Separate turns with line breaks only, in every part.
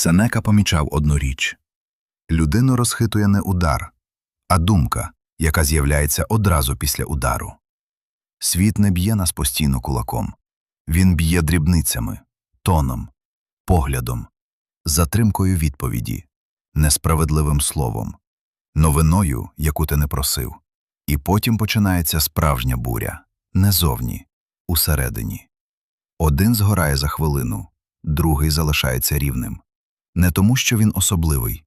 Сенека помічав одну річ людину розхитує не удар, а думка, яка з'являється одразу після удару. Світ не б'є нас постійно кулаком, він б'є дрібницями, тоном, поглядом, затримкою відповіді, несправедливим словом, новиною, яку ти не просив. І потім починається справжня буря не зовні, усередині. Один згорає за хвилину, другий залишається рівним. Не тому, що він особливий,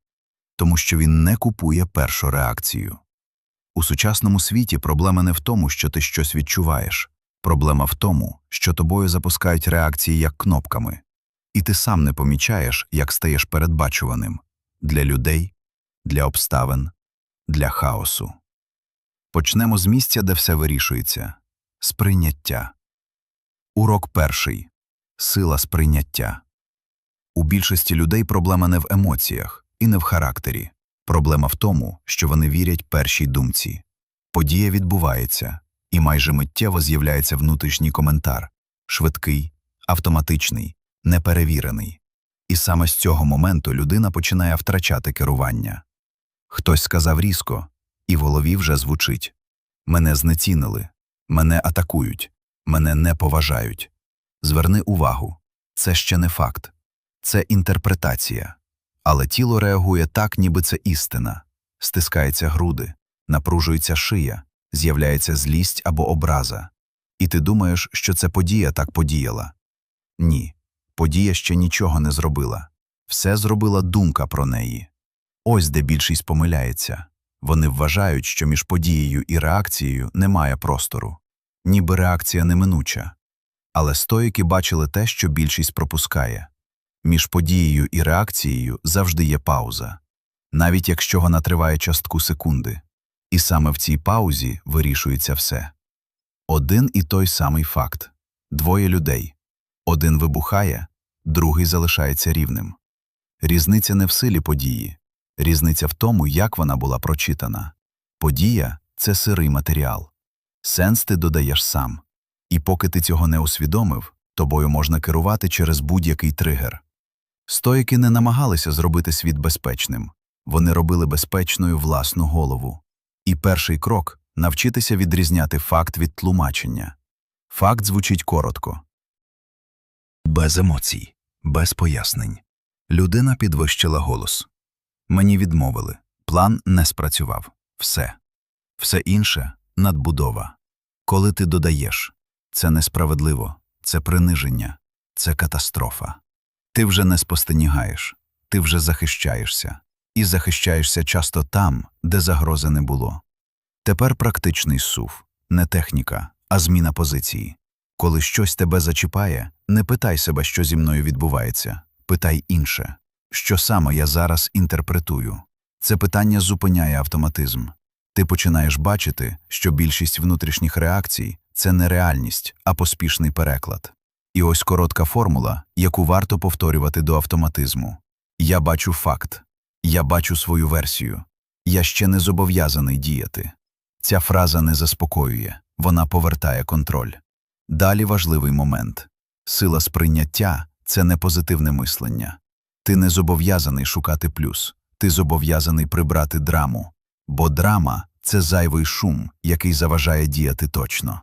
тому що він не купує першу реакцію. У сучасному світі проблема не в тому, що ти щось відчуваєш, проблема в тому, що тобою запускають реакції як кнопками, і ти сам не помічаєш, як стаєш передбачуваним для людей, для обставин, для хаосу. Почнемо з місця, де все вирішується сприйняття. Урок перший сила сприйняття. У більшості людей проблема не в емоціях і не в характері. Проблема в тому, що вони вірять першій думці. Подія відбувається, і майже миттєво з'являється внутрішній коментар швидкий, автоматичний, неперевірений. І саме з цього моменту людина починає втрачати керування. Хтось сказав різко, і в голові вже звучить Мене знецінили, мене атакують, мене не поважають. Зверни увагу це ще не факт, це інтерпретація. Але тіло реагує так, ніби це істина. Стискаються груди, напружується шия, з'являється злість або образа. І ти думаєш, що це подія так подіяла. Ні, подія ще нічого не зробила. Все зробила думка про неї. Ось де більшість помиляється. Вони вважають, що між подією і реакцією немає простору, ніби реакція неминуча. Але стоїки бачили те, що більшість пропускає. Між подією і реакцією завжди є пауза, навіть якщо вона триває частку секунди. І саме в цій паузі вирішується все. Один і той самий факт двоє людей. Один вибухає, другий залишається рівним. Різниця не в силі події, різниця в тому, як вона була прочитана. Подія це сирий матеріал. Сенс ти додаєш сам. І поки ти цього не усвідомив, тобою можна керувати через будь-який тригер. Стоїки не намагалися зробити світ безпечним, вони робили безпечною власну голову. І перший крок навчитися відрізняти факт від тлумачення. Факт звучить коротко. Без емоцій, без пояснень. Людина підвищила голос. Мені відмовили. План не спрацював. Все. Все інше надбудова. Коли ти додаєш це несправедливо, це приниження, це катастрофа. Ти вже не спостерігаєш, ти вже захищаєшся, і захищаєшся часто там, де загрози не було. Тепер практичний сув, не техніка, а зміна позиції. Коли щось тебе зачіпає, не питай себе, що зі мною відбувається, питай інше, що саме я зараз інтерпретую. Це питання зупиняє автоматизм. Ти починаєш бачити, що більшість внутрішніх реакцій це не реальність, а поспішний переклад. І ось коротка формула, яку варто повторювати до автоматизму. Я бачу факт, я бачу свою версію, я ще не зобов'язаний діяти. Ця фраза не заспокоює, вона повертає контроль. Далі важливий момент сила сприйняття це не позитивне мислення. Ти не зобов'язаний шукати плюс, ти зобов'язаний прибрати драму, бо драма це зайвий шум, який заважає діяти точно.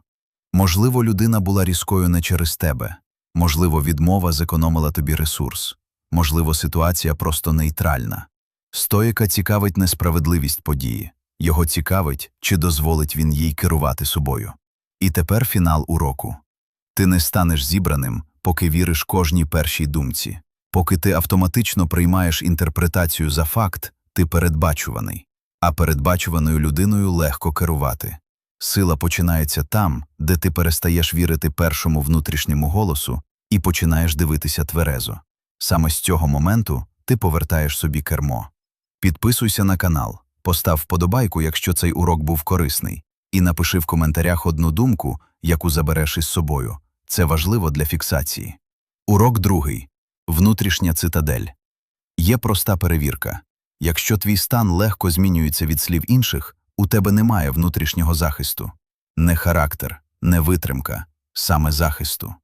Можливо, людина була різкою не через тебе, можливо, відмова зекономила тобі ресурс, можливо, ситуація просто нейтральна. Стоїка цікавить несправедливість події, його цікавить, чи дозволить він їй керувати собою. І тепер фінал уроку. Ти не станеш зібраним, поки віриш кожній першій думці. Поки ти автоматично приймаєш інтерпретацію за факт, ти передбачуваний, а передбачуваною людиною легко керувати. Сила починається там, де ти перестаєш вірити першому внутрішньому голосу і починаєш дивитися тверезо. Саме з цього моменту ти повертаєш собі кермо. Підписуйся на канал, постав вподобайку, якщо цей урок був корисний, і напиши в коментарях одну думку, яку забереш із собою. Це важливо для фіксації. Урок другий. Внутрішня цитадель. Є проста перевірка. Якщо твій стан легко змінюється від слів інших, у тебе немає внутрішнього захисту, не характер, не витримка, саме захисту.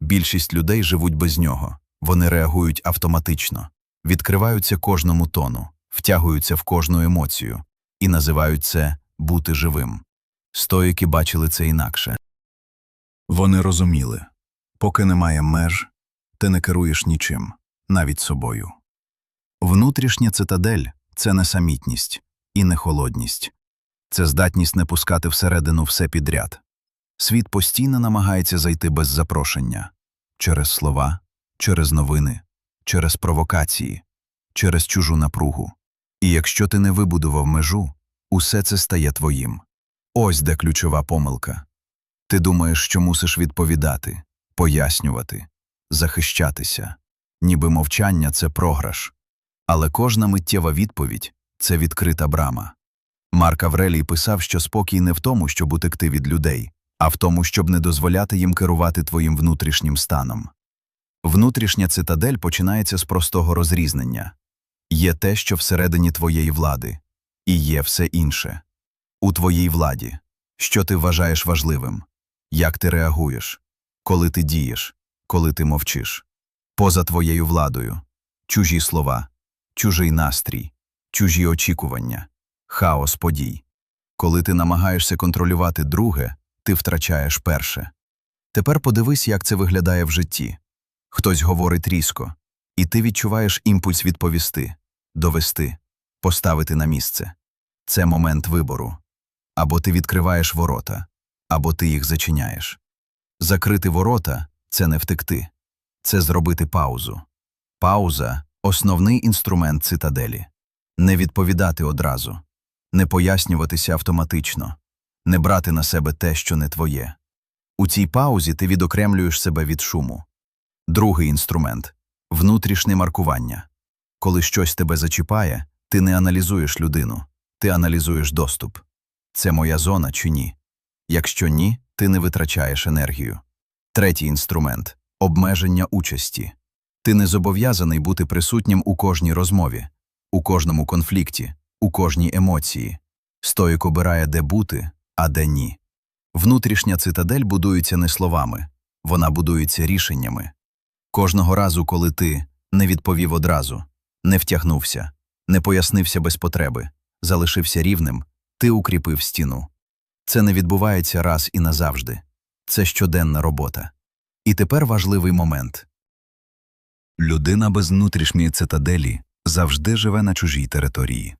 Більшість людей живуть без нього, вони реагують автоматично. відкриваються кожному тону, втягуються в кожну емоцію і називають це бути живим. Стоїки бачили це інакше. Вони розуміли поки немає меж, ти не керуєш нічим, навіть собою. Внутрішня цитадель це не самітність і не холодність, це здатність не пускати всередину все підряд. Світ постійно намагається зайти без запрошення через слова, через новини, через провокації, через чужу напругу. І якщо ти не вибудував межу, усе це стає твоїм. Ось де ключова помилка. Ти думаєш, що мусиш відповідати, пояснювати, захищатися, ніби мовчання це програш. Але кожна миттєва відповідь це відкрита брама. Марк Аврелій писав, що спокій не в тому, щоб утекти від людей, а в тому, щоб не дозволяти їм керувати твоїм внутрішнім станом. Внутрішня цитадель починається з простого розрізнення. Є те, що всередині твоєї влади, і є все інше. У твоїй владі, що ти вважаєш важливим, як ти реагуєш, коли ти дієш, коли ти мовчиш. Поза твоєю владою. Чужі слова, чужий настрій, чужі очікування, хаос подій. Коли ти намагаєшся контролювати друге, ти втрачаєш перше. Тепер подивись, як це виглядає в житті. Хтось говорить різко, і ти відчуваєш імпульс відповісти, довести, поставити на місце. Це момент вибору. Або ти відкриваєш ворота, або ти їх зачиняєш. Закрити ворота це не втекти, це зробити паузу. Пауза основний інструмент цитаделі. Не відповідати одразу, не пояснюватися автоматично, не брати на себе те, що не твоє. У цій паузі ти відокремлюєш себе від шуму. Другий інструмент внутрішнє маркування. Коли щось тебе зачіпає, ти не аналізуєш людину, ти аналізуєш доступ. Це моя зона чи ні? Якщо ні, ти не витрачаєш енергію. Третій інструмент обмеження участі. Ти не зобов'язаний бути присутнім у кожній розмові, у кожному конфлікті, у кожній емоції. Стоїк обирає, де бути, а де ні. Внутрішня цитадель будується не словами, вона будується рішеннями. Кожного разу, коли ти не відповів одразу, не втягнувся, не пояснився без потреби, залишився рівним, ти укріпив стіну. Це не відбувається раз і назавжди. Це щоденна робота. І тепер важливий момент. Людина без внутрішньої цитаделі завжди живе на чужій території.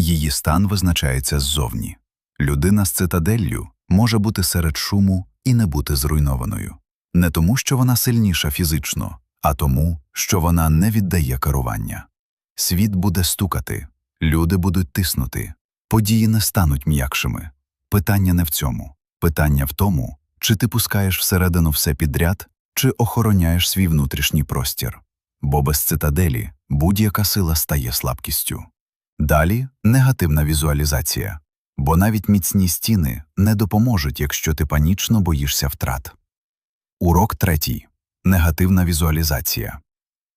Її стан визначається ззовні. Людина з цитаделлю може бути серед шуму і не бути зруйнованою. Не тому, що вона сильніша фізично, а тому, що вона не віддає керування. Світ буде стукати, люди будуть тиснути, події не стануть м'якшими. Питання не в цьому. Питання в тому, чи ти пускаєш всередину все підряд, чи охороняєш свій внутрішній простір. Бо без цитаделі будь-яка сила стає слабкістю. Далі негативна візуалізація. Бо навіть міцні стіни не допоможуть, якщо ти панічно боїшся втрат. Урок третій. Негативна візуалізація.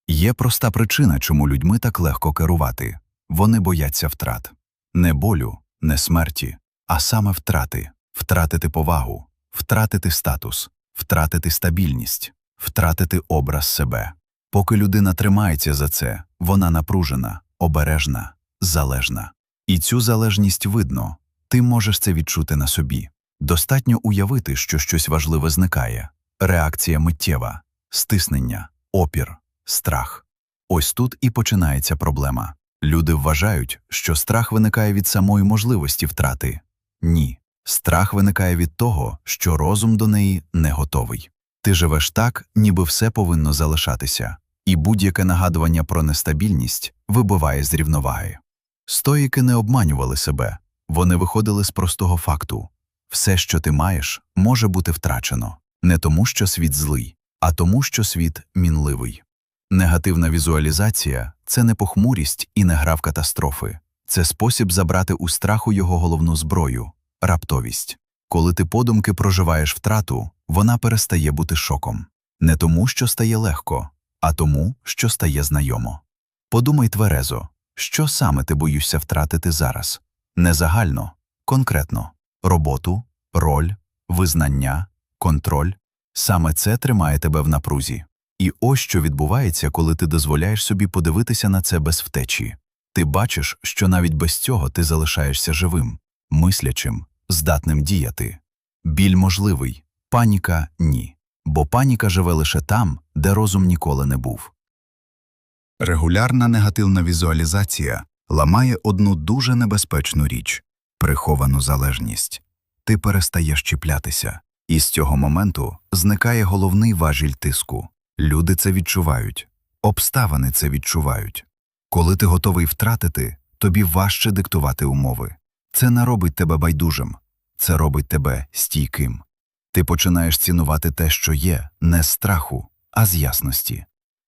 Є проста причина, чому людьми так легко керувати. Вони бояться втрат. Не болю, не смерті, а саме втрати, втратити повагу, втратити статус, втратити стабільність, втратити образ себе. Поки людина тримається за це, вона напружена, обережна, залежна. І цю залежність видно, ти можеш це відчути на собі. Достатньо уявити, що щось важливе зникає. Реакція миттєва, стиснення, опір, страх. Ось тут і починається проблема. Люди вважають, що страх виникає від самої можливості втрати. Ні. Страх виникає від того, що розум до неї не готовий. Ти живеш так, ніби все повинно залишатися, і будь-яке нагадування про нестабільність вибиває з рівноваги. Стоїки не обманювали себе, вони виходили з простого факту все, що ти маєш, може бути втрачено не тому, що світ злий, а тому, що світ мінливий. Негативна візуалізація це не похмурість і не гра в катастрофи, це спосіб забрати у страху його головну зброю раптовість. Коли ти подумки проживаєш втрату, вона перестає бути шоком. Не тому, що стає легко, а тому, що стає знайомо. Подумай тверезо, що саме ти боюся втратити зараз не загально, конкретно роботу, роль, визнання, контроль. Саме це тримає тебе в напрузі. І ось що відбувається, коли ти дозволяєш собі подивитися на це без втечі. Ти бачиш, що навіть без цього ти залишаєшся живим, мислячим, здатним діяти. Біль можливий, паніка ні. Бо паніка живе лише там, де розум ніколи не був. Регулярна негативна візуалізація ламає одну дуже небезпечну річ приховану залежність. Ти перестаєш чіплятися, і з цього моменту зникає головний важіль тиску. Люди це відчувають, обставини це відчувають. Коли ти готовий втратити, тобі важче диктувати умови. Це не робить тебе байдужим, це робить тебе стійким. Ти починаєш цінувати те, що є, не з страху, а з ясності.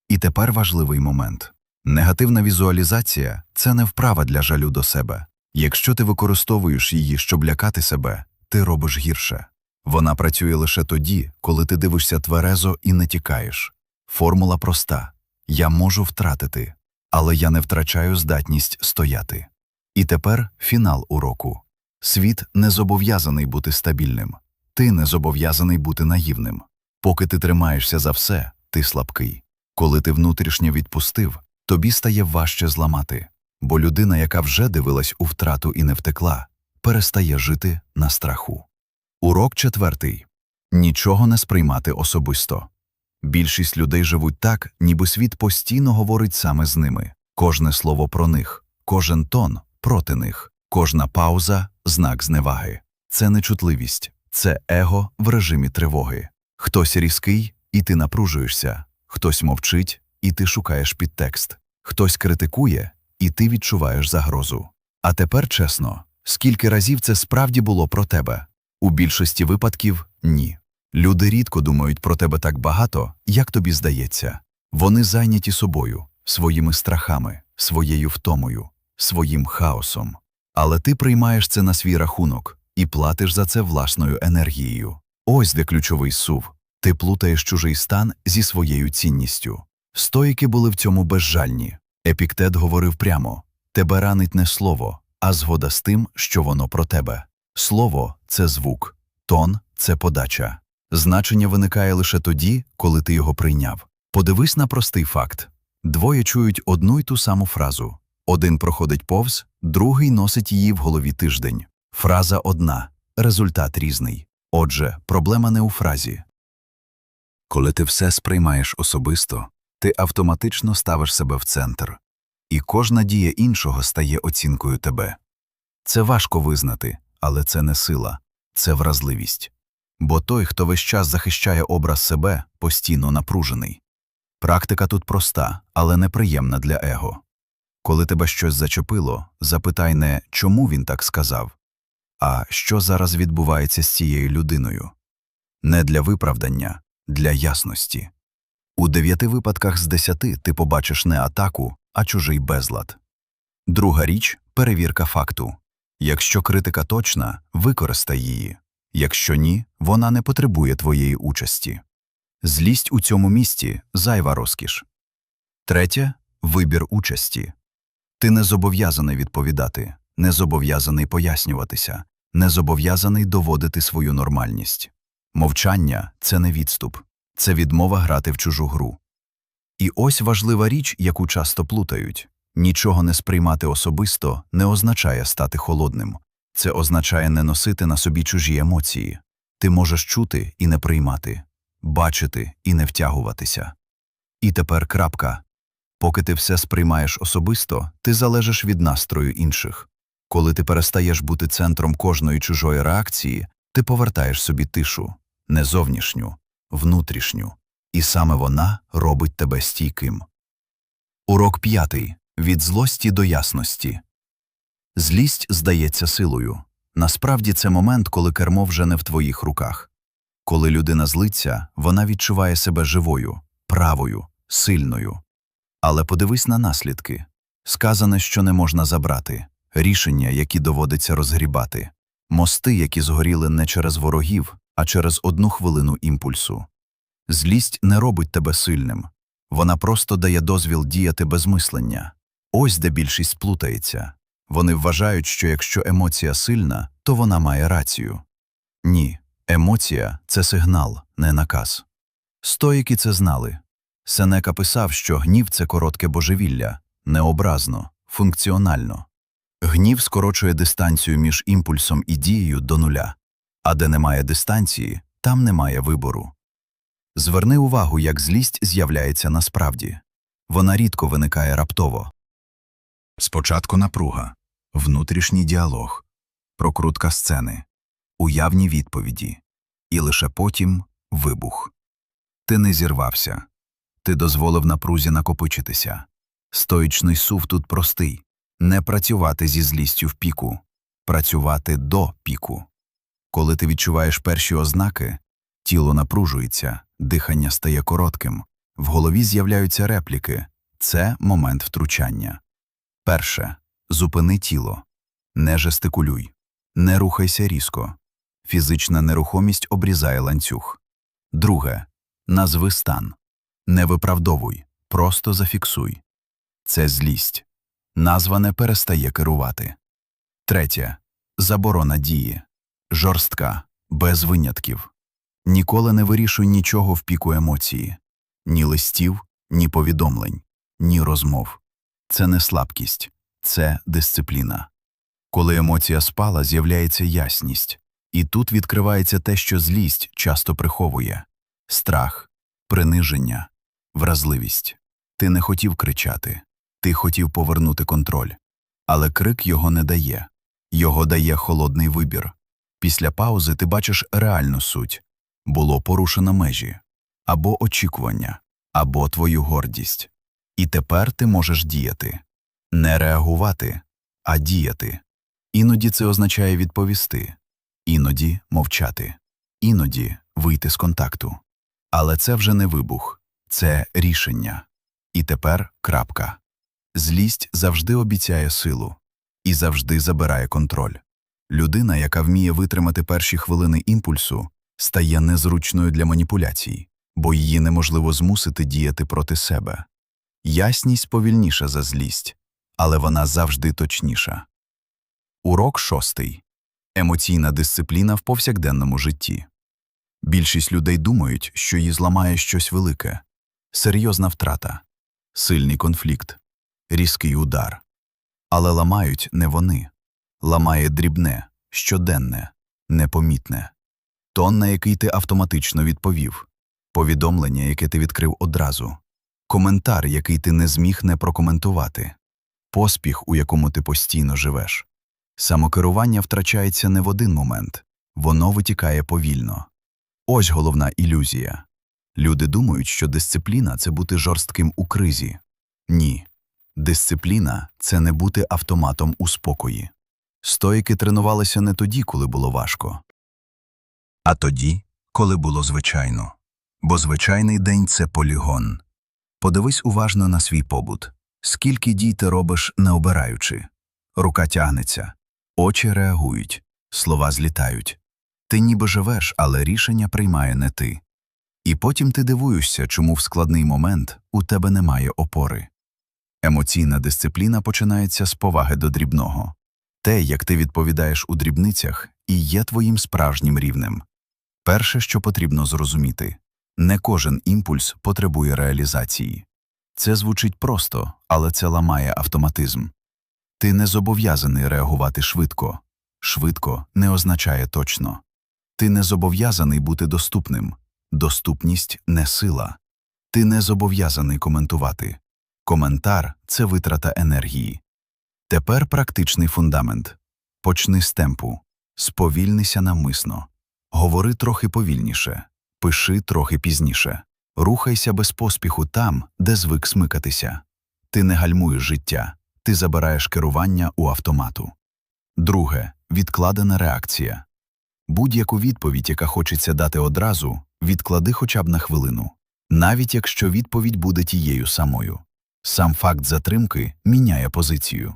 І тепер важливий момент. Негативна візуалізація це не вправа для жалю до себе. Якщо ти використовуєш її, щоб лякати себе, ти робиш гірше. Вона працює лише тоді, коли ти дивишся тверезо і не тікаєш. Формула проста я можу втратити, але я не втрачаю здатність стояти. І тепер фінал уроку. Світ не зобов'язаний бути стабільним, ти не зобов'язаний бути наївним. Поки ти тримаєшся за все, ти слабкий. Коли ти внутрішньо відпустив, тобі стає важче зламати, бо людина, яка вже дивилась у втрату і не втекла, перестає жити на страху. Урок четвертий нічого не сприймати особисто. Більшість людей живуть так, ніби світ постійно говорить саме з ними. Кожне слово про них, кожен тон проти них, кожна пауза знак зневаги. Це нечутливість, це его в режимі тривоги. Хтось різкий, і ти напружуєшся, хтось мовчить, і ти шукаєш підтекст, хтось критикує, і ти відчуваєш загрозу. А тепер чесно, скільки разів це справді було про тебе? У більшості випадків ні. Люди рідко думають про тебе так багато, як тобі здається. Вони зайняті собою, своїми страхами, своєю втомою, своїм хаосом. Але ти приймаєш це на свій рахунок і платиш за це власною енергією. Ось де ключовий сув. Ти плутаєш чужий стан зі своєю цінністю. Стоїки були в цьому безжальні. Епіктет говорив прямо тебе ранить не слово, а згода з тим, що воно про тебе. Слово це звук, тон це подача. Значення виникає лише тоді, коли ти його прийняв. Подивись на простий факт двоє чують одну й ту саму фразу. Один проходить повз, другий носить її в голові тиждень. Фраза одна, результат різний. Отже, проблема не у фразі. Коли ти все сприймаєш особисто, ти автоматично ставиш себе в центр, і кожна дія іншого стає оцінкою тебе. Це важко визнати, але це не сила, це вразливість. Бо той, хто весь час захищає образ себе, постійно напружений. Практика тут проста, але неприємна для его. Коли тебе щось зачепило, запитай не чому він так сказав, а що зараз відбувається з цією людиною. Не для виправдання, для ясності. У дев'яти випадках з десяти ти побачиш не атаку, а чужий безлад. Друга річ перевірка факту. Якщо критика точна, використай її. Якщо ні, вона не потребує твоєї участі. Злість у цьому місці зайва розкіш. Третє вибір участі. Ти не зобов'язаний відповідати, не зобов'язаний пояснюватися, не зобов'язаний доводити свою нормальність. Мовчання це не відступ, це відмова грати в чужу гру. І ось важлива річ, яку часто плутають нічого не сприймати особисто не означає стати холодним, це означає не носити на собі чужі емоції. Ти можеш чути і не приймати, бачити і не втягуватися. І тепер крапка. Поки ти все сприймаєш особисто, ти залежиш від настрою інших. Коли ти перестаєш бути центром кожної чужої реакції, ти повертаєш собі тишу, не зовнішню, внутрішню, і саме вона робить тебе стійким. Урок п'ятий від злості до ясності. Злість здається силою. Насправді це момент, коли кермо вже не в твоїх руках. Коли людина злиться, вона відчуває себе живою, правою, сильною. Але подивись на наслідки сказане, що не можна забрати, рішення, які доводиться розгрібати, мости, які згоріли не через ворогів, а через одну хвилину імпульсу. Злість не робить тебе сильним, вона просто дає дозвіл діяти без мислення. Ось де більшість плутається. Вони вважають, що якщо емоція сильна, то вона має рацію. Ні, емоція це сигнал, не наказ. Стоїки це знали. Сенека писав, що гнів це коротке божевілля, необразно, функціонально. Гнів скорочує дистанцію між імпульсом і дією до нуля, а де немає дистанції, там немає вибору. Зверни увагу, як злість з'являється насправді. Вона рідко виникає раптово. Спочатку напруга, внутрішній діалог, прокрутка сцени, уявні відповіді, і лише потім вибух. Ти не зірвався, ти дозволив напрузі накопичитися. Стоїчний сув тут простий не працювати зі злістю в піку, працювати до піку. Коли ти відчуваєш перші ознаки, тіло напружується, дихання стає коротким, в голові з'являються репліки це момент втручання. Перше зупини тіло, не жестикулюй, не рухайся різко. Фізична нерухомість обрізає ланцюг. Друге назви стан. Не виправдовуй, просто зафіксуй. Це злість. Назва не перестає керувати. Третє заборона дії. Жорстка, без винятків. Ніколи не вирішуй нічого в піку емоції, ні листів, ні повідомлень, ні розмов. Це не слабкість, це дисципліна. Коли емоція спала, з'являється ясність, і тут відкривається те, що злість часто приховує страх, приниження, вразливість. Ти не хотів кричати, ти хотів повернути контроль, але крик його не дає, його дає холодний вибір. Після паузи ти бачиш реальну суть було порушено межі, або очікування, або твою гордість. І тепер ти можеш діяти, не реагувати, а діяти. Іноді це означає відповісти, іноді мовчати, іноді вийти з контакту. Але це вже не вибух, це рішення. І тепер крапка. Злість завжди обіцяє силу і завжди забирає контроль. Людина, яка вміє витримати перші хвилини імпульсу, стає незручною для маніпуляцій, бо її неможливо змусити діяти проти себе. Ясність повільніша за злість, але вона завжди точніша. Урок шостий. Емоційна дисципліна в повсякденному житті. Більшість людей думають, що її зламає щось велике, серйозна втрата, сильний конфлікт, різкий удар. Але ламають не вони. Ламає дрібне, щоденне, непомітне. Тон, на який ти автоматично відповів, повідомлення, яке ти відкрив одразу, коментар, який ти не зміг не прокоментувати, поспіх, у якому ти постійно живеш. Самокерування втрачається не в один момент, воно витікає повільно. Ось головна ілюзія. Люди думають, що дисципліна це бути жорстким у кризі. Ні. Дисципліна це не бути автоматом у спокої. Стоїки тренувалися не тоді, коли було важко, а тоді, коли було звичайно. Бо звичайний день це полігон. Подивись уважно на свій побут. Скільки дій ти робиш, не обираючи. Рука тягнеться, очі реагують, слова злітають. Ти ніби живеш, але рішення приймає не ти. І потім ти дивуєшся, чому в складний момент у тебе немає опори. Емоційна дисципліна починається з поваги до дрібного. Те, як ти відповідаєш у дрібницях, і є твоїм справжнім рівнем. Перше, що потрібно зрозуміти не кожен імпульс потребує реалізації. Це звучить просто, але це ламає автоматизм. Ти не зобов'язаний реагувати швидко. Швидко не означає точно. Ти не зобов'язаний бути доступним. Доступність не сила. Ти не зобов'язаний коментувати. Коментар це витрата енергії. Тепер практичний фундамент. Почни з темпу, сповільнися намисно, говори трохи повільніше, пиши трохи пізніше, рухайся без поспіху там, де звик смикатися. Ти не гальмуєш життя, ти забираєш керування у автомату. Друге відкладена реакція. Будь-яку відповідь, яка хочеться дати одразу, відклади хоча б на хвилину, навіть якщо відповідь буде тією самою. Сам факт затримки міняє позицію.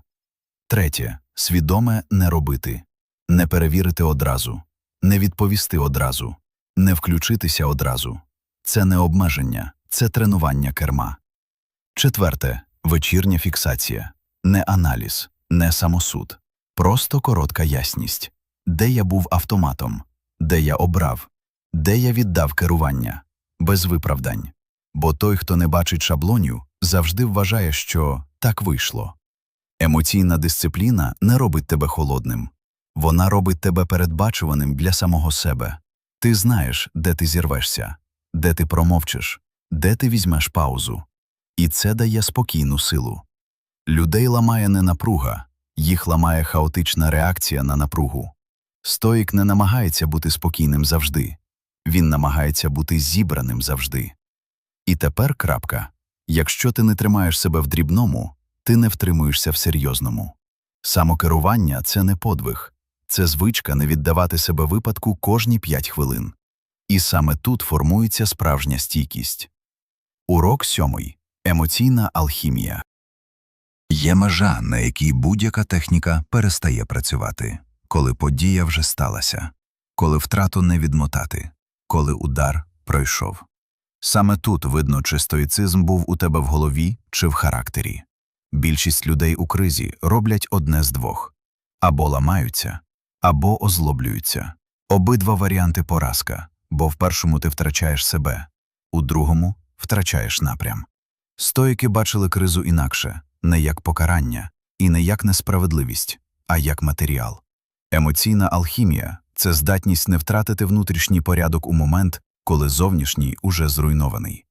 Третє. Свідоме не робити, не перевірити одразу, не відповісти одразу, не включитися одразу. Це не обмеження, це тренування керма. Четверте. Вечірня фіксація, не аналіз, не самосуд, просто коротка ясність, де я був автоматом, де я обрав, де я віддав керування, без виправдань. Бо той, хто не бачить шаблонів, завжди вважає, що так вийшло. Емоційна дисципліна не робить тебе холодним. Вона робить тебе передбачуваним для самого себе. Ти знаєш, де ти зірвешся, де ти промовчиш, де ти візьмеш паузу. І це дає спокійну силу. Людей ламає не напруга, їх ламає хаотична реакція на напругу. Стоїк не намагається бути спокійним завжди, він намагається бути зібраним завжди. І тепер крапка. Якщо ти не тримаєш себе в дрібному, ти не втримуєшся в серйозному. Самокерування це не подвиг, це звичка не віддавати себе випадку кожні п'ять хвилин. І саме тут формується справжня стійкість. Урок сьомий. Емоційна алхімія.
Є межа, на якій будь-яка техніка перестає працювати, коли подія вже сталася, коли втрату не відмотати, коли удар пройшов.
Саме тут видно, чи стоїцизм був у тебе в голові чи в характері. Більшість людей у кризі роблять одне з двох або ламаються, або озлоблюються. Обидва варіанти поразка, бо в першому ти втрачаєш себе, у другому втрачаєш напрям. Стоїки бачили кризу інакше, не як покарання і не як несправедливість, а як матеріал. Емоційна алхімія це здатність не втратити внутрішній порядок у момент, коли зовнішній уже зруйнований.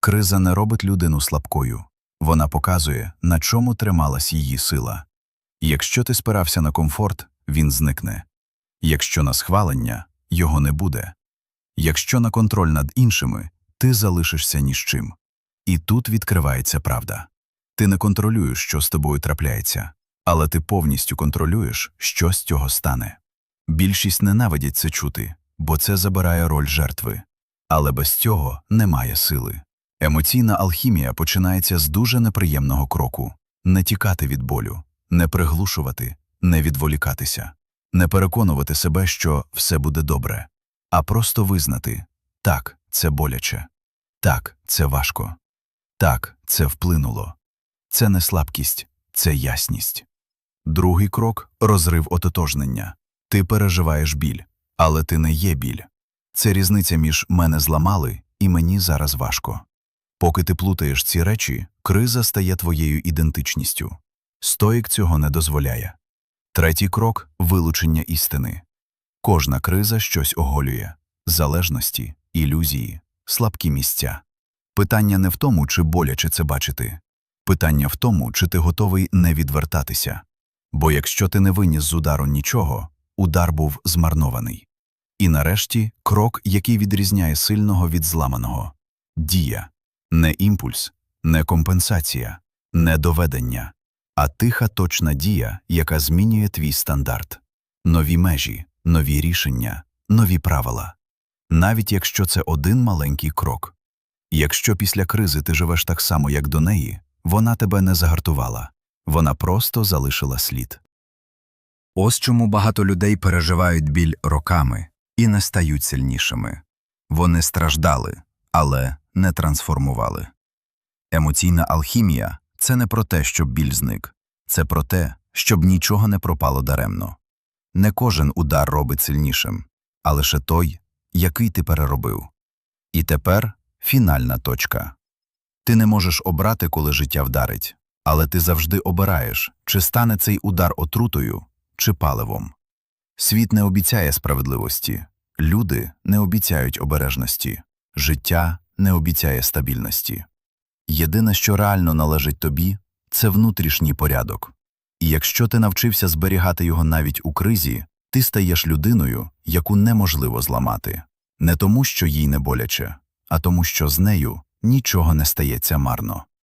Криза не робить людину слабкою, вона показує, на чому трималась її сила. Якщо ти спирався на комфорт, він зникне. Якщо на схвалення, його не буде. Якщо на контроль над іншими, ти залишишся ні з чим. І тут відкривається правда. Ти не контролюєш, що з тобою трапляється, але ти повністю контролюєш, що з цього стане. Більшість ненавидять це чути, бо це забирає роль жертви. Але без цього немає сили. Емоційна алхімія починається з дуже неприємного кроку не тікати від болю, не приглушувати, не відволікатися, не переконувати себе, що все буде добре, а просто визнати так, це боляче, так, це важко, так, це вплинуло. Це не слабкість, це ясність. Другий крок розрив ототожнення. Ти переживаєш біль, але ти не є біль. Це різниця між мене зламали і мені зараз важко. Поки ти плутаєш ці речі, криза стає твоєю ідентичністю. Стоїк цього не дозволяє. Третій крок вилучення істини. Кожна криза щось оголює залежності, ілюзії, слабкі місця. Питання не в тому, чи боляче це бачити. Питання в тому, чи ти готовий не відвертатися. Бо якщо ти не виніс з удару нічого, удар був змарнований. І нарешті крок, який відрізняє сильного від зламаного дія, не імпульс, не компенсація, не доведення, а тиха точна дія, яка змінює твій стандарт, нові межі, нові рішення, нові правила. Навіть якщо це один маленький крок. Якщо після кризи ти живеш так само, як до неї, вона тебе не загартувала, вона просто залишила слід.
Ось чому багато людей переживають біль роками і не стають сильнішими. Вони страждали, але не трансформували. Емоційна алхімія це не про те, щоб біль зник, це про те, щоб нічого не пропало даремно. Не кожен удар робить сильнішим, а лише той, який ти переробив. І тепер фінальна точка. Ти не можеш обрати, коли життя вдарить, але ти завжди обираєш, чи стане цей удар отрутою, чи паливом. Світ не обіцяє справедливості, люди не обіцяють обережності, життя не обіцяє стабільності. Єдине, що реально належить тобі, це внутрішній порядок. І якщо ти навчився зберігати його навіть у кризі, ти стаєш людиною, яку неможливо зламати, не тому, що їй не боляче, а тому, що з нею нічого не стається марно.